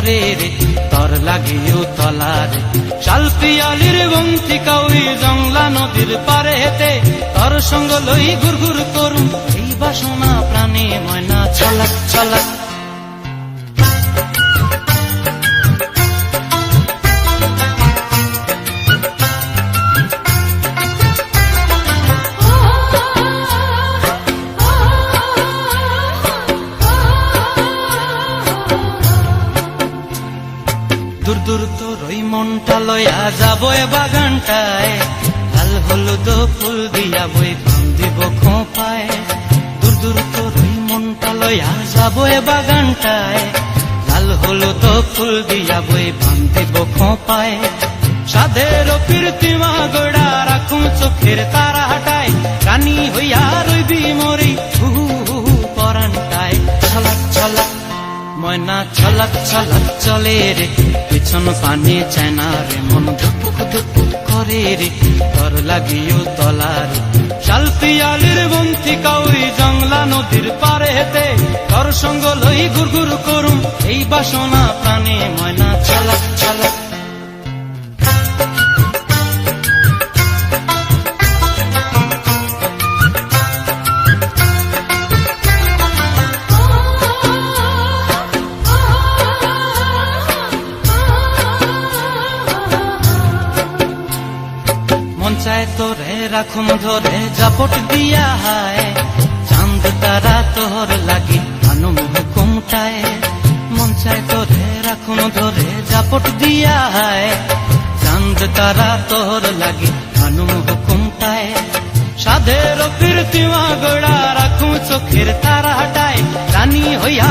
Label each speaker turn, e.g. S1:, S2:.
S1: করে রে, তর লাগিও তলা রে। শাল পিয়ালির বন্তিকা ওই জংলা নদীর পারে হেতে তর সঙ্গ লই ঘুর ঘুর করুম এই বাসনা প্রাণে ময়না ছালাক ছালাক দূর দূর তোর ওই মনটা লয়া যাব এ বাগানটায়। লাল হলুদ ফুল দিয়া বই পান দিব খোঁপায়। দূর দূর তোর ওই মনটা লয়া যাব এ বাগানটায়। লাল হলুদ ফুল দিয়া বই পান দিব খোঁপায়। সাধের কীর্তিমা গোড়া রাখুন চোখের তারা হাটায়। রানী হইয়া রইবি মরি, হু হু হু হু, পরানটায়। ছলাক ছলাক, ময়না, ছলাক ছলাক, চলে রে। পিছন পানে চায় না রে মন ধুক ধুক করে রে তর লাগিও তলার। রে শাল পিয়ালির বন্তি কাউরি জংলা নদীর পারে হেতে তর সঙ্গ লই গুরগুর গুর করুম, এই বাসনা প্রাণে ময়না ছলাক চায় তোরে রাখুম ধরে, জাপট দিয়া হায়। চাঁদ, তারা তোর লাগি আনুম হুকুমটায় মন চায় তোরে রাখুম ধরে, জাপট দিয়া হায়। চাঁদ, তারা তোর লাগি আনুম হুকুমটায় সাধের কীর্তিমা গোড়া রাখুম চোখের তারা হাটায় রানী হইয়া